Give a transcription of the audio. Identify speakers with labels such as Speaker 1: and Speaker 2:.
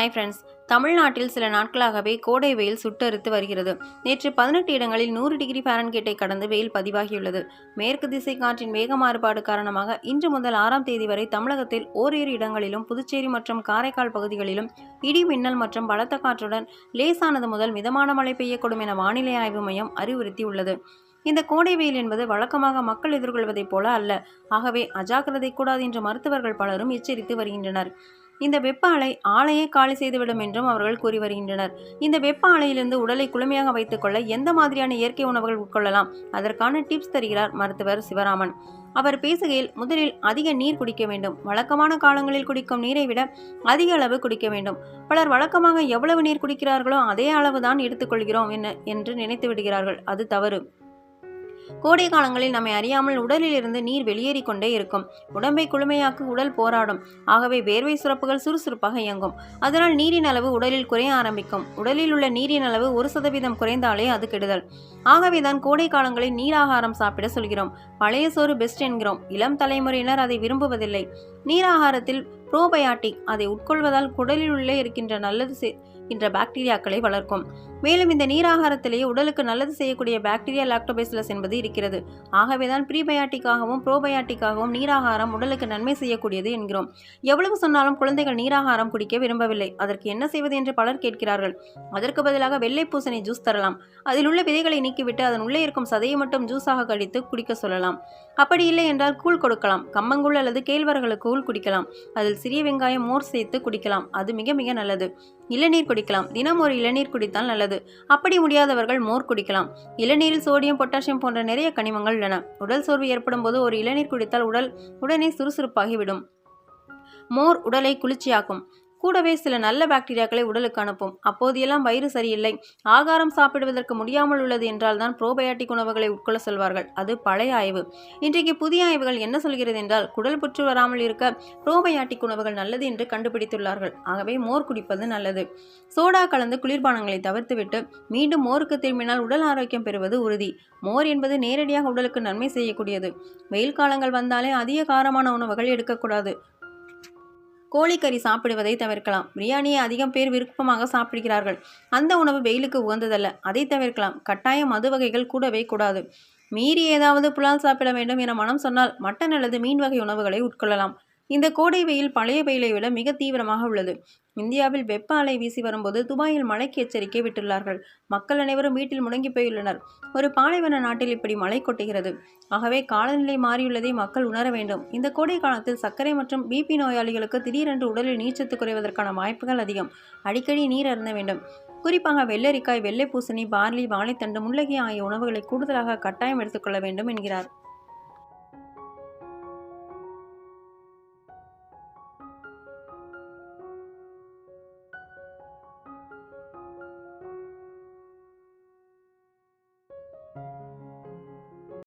Speaker 1: Hi friends தமிழ்நாட்டில் சில நாட்களாகவே கோடை வெயில் சுட்டெரித்து வருகிறது. நேற்று பதினெட்டு இடங்களில் நூறு டிகிரி ஃபாரன்கேட்டை கடந்து வெயில் பதிவாகியுள்ளது. மேற்கு திசை காற்றின் வேக மாறுபாடு காரணமாக இன்று முதல் ஆறாம் தேதி வரை தமிழகத்தில் ஓரிரு இடங்களிலும் புதுச்சேரி மற்றும் காரைக்கால் பகுதிகளிலும் இடி மின்னல் மற்றும் பலத்த காற்றுடன் லேசானது முதல் மிதமான மழை பெய்யக்கூடும் என வானிலை ஆய்வு மையம் அறிவுறுத்தியுள்ளது. இந்த கோடை வெயில் என்பது வழக்கமாக மக்கள் எதிர்கொள்வதைப் போல அல்ல. ஆகவே அஜாக்கிரதை கூடாது என்று மருத்துவர்கள் பலரும் எச்சரித்து வருகின்றனர். இந்த வெப்ப அலை ஆலையை காலி செய்துவிடும் என்றும் அவர்கள் கூறி வருகின்றனர். இந்த வெப்ப அலையிலிருந்து உடலை குளுமையாக வைத்துக்கொள்ள எந்த மாதிரியான இயற்கை உணவுகள் உட்கொள்ளலாம்? அதற்கான டிப்ஸ் தருகிறார் மருத்துவர் சிவராமன். அவர் பேசுகையில் முதலில் அதிக நீர் குடிக்க வேண்டும். வழக்கமான காலங்களில் குடிக்கும் நீரை விட அதிக அளவு குடிக்க வேண்டும். பலர் வழக்கமாக எவ்வளவு நீர் குடிக்கிறார்களோ அதே அளவுதான் எடுத்துக்கொள்கிறோம் என்ன என்று நினைத்து விடுகிறார்கள். அது தவறு. கோடை காலங்களில் நம்மை அறியாமல் உடலில் இருந்து நீர் வெளியேறிக் கொண்டே இருக்கும். உடம்பை குளுமையாக்க உடல் போராடும். ஆகவே வேர்வை சுரப்புகள் சுறுசுறுப்பாக இயங்கும். அதனால் நீரின் அளவு உடலில் குறைய ஆரம்பிக்கும். உடலில் உள்ள நீரின் அளவு ஒரு சதவீதம் குறைந்தாலே அது கெடுதல். ஆகவேதான் கோடை காலங்களில் நீராகாரம் சாப்பிட சொல்கிறோம். பழைய சோறு பெஸ்ட் என்கிறோம். இளம் தலைமுறையினர் அதை விரும்புவதில்லை. நீராகாரத்தில் ப்ரோபயாட்டிக் அதை உட்கொள்வதால் குடலில் உள்ளே இருக்கின்ற நல்லது என்ற பாக்டீரியாக்களை வளர்க்கும். மேலும் இந்த நீராகாரத்திலேயே உடலுக்கு நல்லது செய்யக்கூடிய பாக்டீரியா லாக்டோபேசிலஸ் என்பது இருக்கிறது. ஆகவேதான் ப்ரீபயாட்டிக்காகவும் ப்ரோபயாட்டிக்காகவும் நீராகாரம் உடலுக்கு நன்மை செய்யக்கூடியது என்கிறோம். எவ்வளவு சொன்னாலும் குழந்தைகள் நீராகாரம் குடிக்க விரும்பவில்லை. அதற்கு என்ன செய்வது என்று பலர் கேட்கிறார்கள். அதற்கு பதிலாக வெள்ளை பூசணி ஜூஸ் தரலாம். அதில் உள்ள விதைகளை நீக்கிவிட்டு அதன் உள்ளே இருக்கும் சதையை மட்டும் ஜூஸாக கழித்து குடிக்க சொல்லலாம். அப்படி இல்லை என்றால் கூழ் கொடுக்கலாம். கம்மங்கூழ் அல்லது கேழ்வரகு கூழ் குடிக்கலாம். அதில் சிறிய வெங்காயம் மோர் சேர்த்து குடிக்கலாம். அது மிக மிக நல்லது. இளநீர் குடிக்கலாம். தினம் ஒரு இளநீர் குடித்தால் நல்லது. அப்படி முடியாதவர்கள் மோர் குடிக்கலாம். இளநீரில் சோடியம் பொட்டாசியம் போன்ற நிறைய கனிமங்கள் உள்ளன. உடல் சோர்வு ஏற்படும் போது ஒரு இளநீர் குடித்தால் உடல் உடனே சுறுசுறுப்பாகிவிடும் மோர் உடலை குளிர்ச்சியாக்கும். கூடவே சில நல்ல பாக்டீரியாக்களை உடலுக்கு அனுப்பும். அப்போதெல்லாம் வயிறு சரியில்லை. ஆகாரம் சாப்பிடுவதற்கு முடியாமல் உள்ளது என்றால் தான் ப்ரோபயாட்டிக் உணவுகளை உட்கொள்ள சொல்வார்கள். அது பழைய ஆய்வு. இன்றைக்கு புதிய ஆய்வுகள் என்ன சொல்கிறது என்றால் குடல் புற்று வராமல் இருக்க ப்ரோபயாட்டிக் உணவுகள் நல்லது என்று கண்டுபிடித்துள்ளார்கள். ஆகவே மோர் குடிப்பது நல்லது. சோடா கலந்து குளிர்பானங்களை தவிர்த்துவிட்டு மீண்டும் மோருக்கு திரும்பினால் உடல் ஆரோக்கியம் பெறுவது உறுதி. மோர் என்பது நேரடியாக உடலுக்கு நன்மை செய்யக்கூடியது. வெயில் காலங்கள் வந்தாலே அதிக காரமான உணவுகள் எடுக்கக்கூடாது. கோழிக்கறி சாப்பிடுவதை தவிர்க்கலாம். பிரியாணியை அதிகம் பேர் விருப்பமாக சாப்பிடுகிறார்கள். அந்த உணவு வெயிலுக்கு உகந்ததல்ல. அதை தவிர்க்கலாம். கட்டாயம் மது வகைகள் கூடவே கூடாது. மீறி ஏதாவது புலால் சாப்பிட வேண்டும் என மனம் சொன்னால் மட்டன் அல்லது மீன் வகை உணவுகளை உட்கொள்ளலாம். இந்த கோடை வெயில் பழைய வெயிலை விட மிக தீவிரமாக உள்ளது. இந்தியாவில் வெப்ப அலை வீசி வரும்போது துபாயில் மழைக்கு எச்சரிக்கை விட்டுள்ளார்கள். மக்கள் அனைவரும் வீட்டில் முடங்கி போயுள்ளனர். ஒரு பாலைவன நாட்டில் இப்படி மழை கொட்டுகிறது. ஆகவே காலநிலை மாறியுள்ளதை மக்கள் உணர வேண்டும். இந்த கோடை காலத்தில் சர்க்கரை மற்றும் பிபி நோயாளிகளுக்கு திடீரென்று உடலில் நீர்ச்சத்து குறைவதற்கான வாய்ப்புகள் அதிகம். அடிக்கடி நீர் அருந்த வேண்டும். குறிப்பாக வெள்ளரிக்காய் வெள்ளை பூசணி பார்லி வாழைத்தண்டு முள்ளகி ஆகிய உணவுகளை கூடுதலாக கட்டாயம் எடுத்துக்கொள்ள வேண்டும் என்கிறார்.